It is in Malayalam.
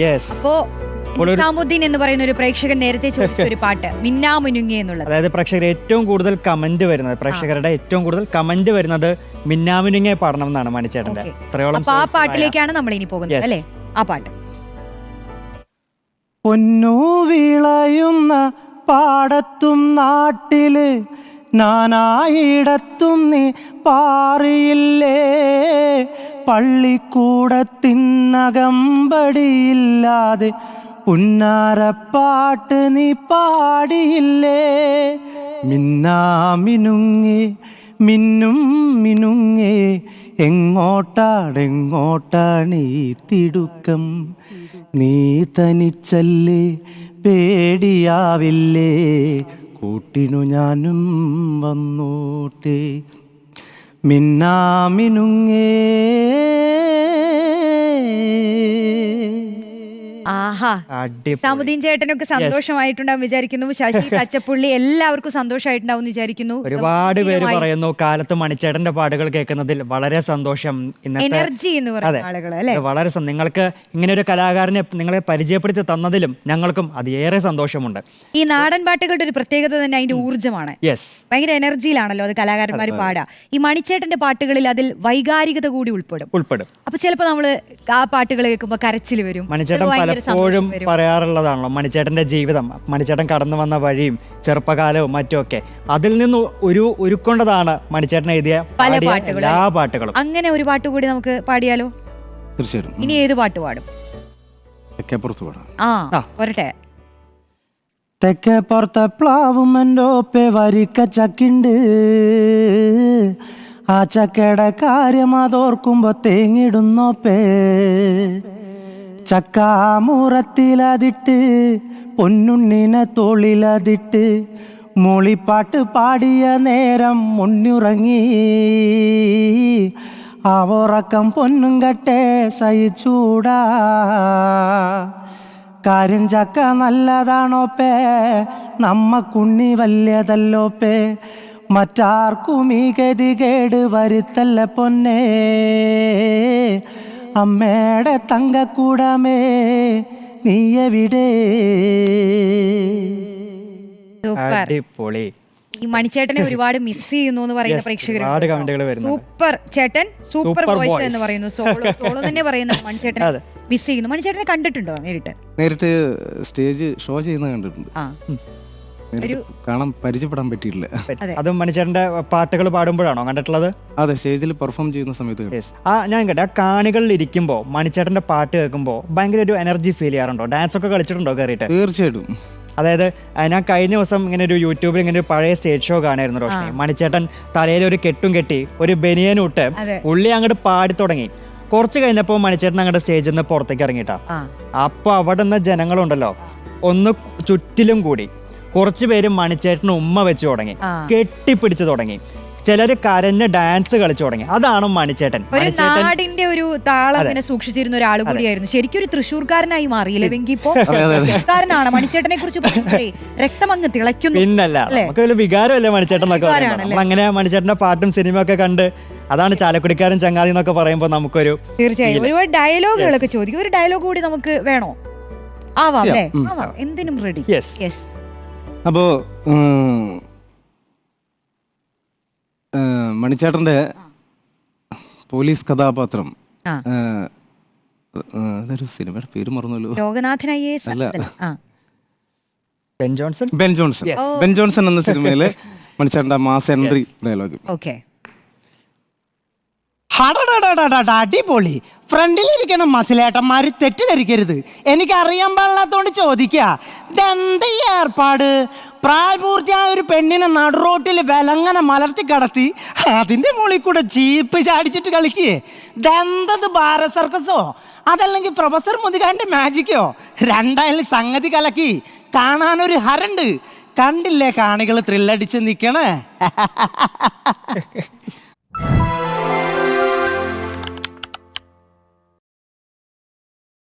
യെസ് അപ്പോ നിസാമുദ്ദീൻ എന്ന് പറയുന്ന ഒരു പ്രേക്ഷകൻ നേരത്തെ ചോദിച്ച ഒരു പാട്ട് മിന്നാമുനുങ്ങി എന്നുള്ളത്. അതായത് പ്രേക്ഷകർ ഏറ്റവും കൂടുതൽ കമന്റ് വരുന്നത് പ്രേക്ഷകരുടെ ഏറ്റവും കൂടുതൽ കമന്റ് വരുന്നത് മിന്നാമിനുങ്ങെ പാടണം എന്നാണ് മണിച്ചേട്ടന്റെ അപ്പൊ ആ പാട്ടിലേക്കാണ് നമ്മൾ ഇനി പോകുന്നത്. അല്ലേ? ആ പാട്ട്. പൊന്നു വിളയുന്ന പാടത്തും നാട്ടിൽ നാനായിടത്തും നീ പാറിയില്ലേ? പള്ളിക്കൂടത്തിനകമ്പടിയില്ലാതെ പുന്നാരപ്പാട്ട് നീ പാടിയില്ലേ? മിന്നാ മിനുങ്ങി മിന്നും മിനുങ്ങേ എങ്ങോട്ടാടെങ്ങോട്ടാണ് ഈ തിടുക്കം? നീ തനിച്ചല്ലേ പേടിയാവില്ലേ? കൂട്ടിനു ഞാനും വന്നോട്ടെ. മിന്നാമിനുങ്ങേ. സാമുദ്ദീൻ ചേട്ടനൊക്കെ സന്തോഷമായിട്ടുണ്ടാവും വിചാരിക്കുന്നു. ശശി തച്ചപ്പുള്ളി എല്ലാവർക്കും സന്തോഷമായിട്ടുണ്ടാവും വിചാരിക്കുന്നു. ഒരുപാട് പേര് പറയുന്നു കാലത്ത് മണിച്ചേട്ടന്റെ പാട്ടുകൾ കേൾക്കുന്നതിൽ വളരെ സന്തോഷം. എനർജി എന്ന് പറയുന്ന ആളുകൾ അല്ലെ? വളരെ നിങ്ങൾക്ക് ഇങ്ങനെ ഒരു കലാകാരനെ നിങ്ങളെ പരിചയപ്പെടുത്തി തന്നതിലും ഞങ്ങൾക്കും അതിയേറെ സന്തോഷമുണ്ട്. ഈ നാടൻ പാട്ടുകളുടെ ഒരു പ്രത്യേകത തന്നെ അതിന്റെ ഊർജമാണ്. യെസ് ഭയങ്കര എനർജിയിലാണല്ലോ അത് കലാകാരന്മാർ പാടുക ഈ മണിച്ചേട്ടന്റെ പാട്ടുകളിൽ അതിൽ വൈകാരികത കൂടി ഉൾപ്പെടും. ഉൾപ്പെടും. അപ്പൊ ചിലപ്പോ നമ്മൾ ആ പാട്ടുകൾ കേൾക്കുമ്പോ കരച്ചിൽ വരും. മണിച്ചേട്ടൻ പലപ്പോഴും വരും. പറയാറുള്ളതാണല്ലോ മണിച്ചേട്ടന്റെ ജീവിതം മണിച്ചേട്ടൻ കടന്നു വന്ന വഴിയും ചെറുപ്പകാലവും മറ്റുമൊക്കെ. അതിൽ നിന്ന് ഒരു ഉരുക്കൊണ്ടതാണ് മണിച്ചേട്ടൻ എഴുതിയ പല പാടിയ പാട്ടുകളും. എല്ലാ പാട്ടുകളും. അങ്ങനെ ഒരു പാട്ട് കൂടി നമുക്ക് പാടിയാലോ? തീർച്ചയായിട്ടും. ഇനി ഏത് പാട്ട് പാടും? തെക്കേപ്പുറത്ത് പാടാം. ആ ആ. വരട്ടെ. തെക്കേ പുറത്തെ പ്ലാവും എന്റെ ഒപ്പെ വരിക്ക ചക്കിണ്ട്. ആ ചക്കയുടെ കാര്യം അതോർക്കുമ്പോ തേങ്ങിടുന്നോപ്പേ. ചക്കാമുറത്തിലതിട്ട് പൊന്നുണ്ണിന തോളിലതിട്ട് മൂളിപ്പാട്ട് പാടിയ നേരം മുന്നുറങ്ങി. ആ ഉറക്കം പൊന്നും കട്ടെ സഹിച്ചൂടാ. കാര്യം ചക്ക നമ്മ കുണ്ണി വല്യതല്ലോപ്പേ മറ്റാർക്കും ഈ ഗതികേട് വരുത്തല്ല പൊന്നേ. അമ്മയുടെ തങ്കക്കൂടമേ നീ എവിടെ സൂപ്പർ. അടിപൊളി. ഈ മണിച്ചേട്ടനെ ഒരുപാട് മിസ് ചെയ്യുന്നു എന്ന് പറയുന്ന Yes, പ്രേക്ഷകർ വരുന്നുണ്ട്. സൂപ്പർ. ചേട്ടൻ സൂപ്പർ Super വോയിസ് എന്ന് പറയുന്നു. സോളോ സോളോ തന്നെ പറയുന്നു. മണിച്ചേട്ടൻ അതെ. മിസ് ചെയ്യുന്നു. മണിച്ചേട്ടനെ കണ്ടിട്ടുണ്ടോ നേരിട്ട്? നേരിട്ട് സ്റ്റേജ് ഷോ ചെയ്യുന്ന കണ്ടിട്ടുണ്ട്. ആ. കാണാൻ പരിചയപ്പെടാൻ പറ്റിയിട്ടില്ല. അതെ. മനുഷ്യന്റെ പാട്ടുകൾ പാടുമ്പോഴാണോ കണ്ടിട്ടുള്ളത്? അതെ സ്റ്റേജിൽ പെർഫോം ചെയ്യുന്ന സമയത്ത് ആ ഞാൻ കേട്ടെ ആ കാണികളിൽ ഇരിക്കുമ്പോൾ മണിച്ചേട്ടന്റെ പാട്ട് കേൾക്കുമ്പോൾ ഭയങ്കര ഒരു എനർജി ഫീൽ ചെയ്യാറുണ്ടോ? ഡാൻസ് ഒക്കെ കളിച്ചിട്ടുണ്ടോ കയറിയിട്ട് തീർച്ചയായിട്ടും. അതായത് ഞാൻ കഴിഞ്ഞ ദിവസം ഇങ്ങനെ ഒരു യൂട്യൂബിൽ ഇങ്ങനെ ഒരു പഴയ സ്റ്റേജ് ഷോ കാണായിരുന്നു റോഷനി. മണിച്ചേട്ടൻ തലയിൽ ഒരു കെട്ടും കെട്ടി ഒരു ബനിയനും ഇട്ട് ഉള്ളി അങ്ങോട്ട് പാടി തുടങ്ങി. കുറച്ച് കഴിഞ്ഞപ്പോൾ മണിച്ചേട്ടൻ അങ്ങോട്ട് സ്റ്റേജിൽ നിന്ന് പുറത്തേക്ക് ഇറങ്ങിയിട്ടാ. അപ്പൊ അപ്പോൾ അവിടെ നിന്ന് ജനങ്ങളുണ്ടല്ലോ ഒന്ന് ചുറ്റിലും കൂടി. കുറച്ച് പേര് മണിച്ചേട്ടന് ഉമ്മ വെച്ച് തുടങ്ങി. കെട്ടിപ്പിടിച്ചു തുടങ്ങി. ചിലര് കരഞ്ഞ് ഡാൻസ് കളിച്ചു തുടങ്ങി. അതാണ് മണിച്ചേട്ടൻ. ഒരു നാടിന്റെ ഒരു താളം സൂക്ഷിച്ചിരുന്ന ഒരാൾ കൂടിയായിരുന്നു. ശരിക്കും ഒരു തൃശ്ശൂർക്കാരനായി മാറിയില്ലേ വെങ്കി ഇപ്പോ? തൃശ്ശൂർക്കാരനാണ് മണിച്ചേട്ടനെ കുറിച്ച് രക്തം അങ്ങ് തിളയ്ക്കുന്നു. പിന്നല്ല? നമുക്ക് വലിയ വികാരമല്ലേ മണിച്ചേട്ടൻ എന്നൊക്കെ അങ്ങനെ മണിച്ചേട്ടന്റെ പാട്ടും സിനിമയൊക്കെ കണ്ട് അതാണ് ചാലക്കുടിക്കാരൻ ചങ്ങാതി എന്നൊക്കെ പറയുമ്പോൾ നമുക്കൊരു തീർച്ചയായും. ഒരുപാട് ഡയലോഗുകളൊക്കെ ചോദിക്കും. ഒരു ഡയലോഗ് കൂടി നമുക്ക് വേണോ? ആവാം അല്ലേ? എന്തിനും റെഡി യെസ് യെസ് അപ്പോ ഉം, മണിച്ചേട്ടന്റെ പോലീസ് കഥാപാത്രം. അതൊരു സിനിമയുടെ പേര് മറന്നല്ലോ. ലോകനാഥൻ ഐ എസ് അല്ല. Ben Johnson? Ben Johnson. Ben Johnson എന്ന സിനിമയിലെ മണിച്ചേട്ടന്റെ മാസ് എൻട്രി ഡയലോഗ്. ഓക്കെ അടിപൊളി. ഫ്രണ്ടിലിരിക്കണ മസിലേട്ടന്മാര് തെറ്റിദ്ധരിക്കരുത്. എനിക്ക് അറിയാൻ പാടില്ലാത്തോണ്ട് ചോദിക്കുക ഏർപ്പാട്? പ്രായപൂർത്തിയായ ഒരു പെണ്ണിനെ നടുറോട്ടിൽ വിലങ്ങനെ മലർത്തി കടത്തി അതിന്റെ മുകളിൽ കൂടെ ചീപ്പ് ചാടിച്ചിട്ട് കളിക്കേ ദന്തത് ഭാര സർക്കസോ? അതല്ലെങ്കിൽ പ്രൊഫസർ മുതുകാന്റെ മാജിക്കോ? രണ്ടായാലും സംഗതി കലക്കി. കാണാനൊരു ഹരണ്ട്. കണ്ടില്ലേ കാണികൾ ത്രില്ലടിച്ച് നിക്കണേ?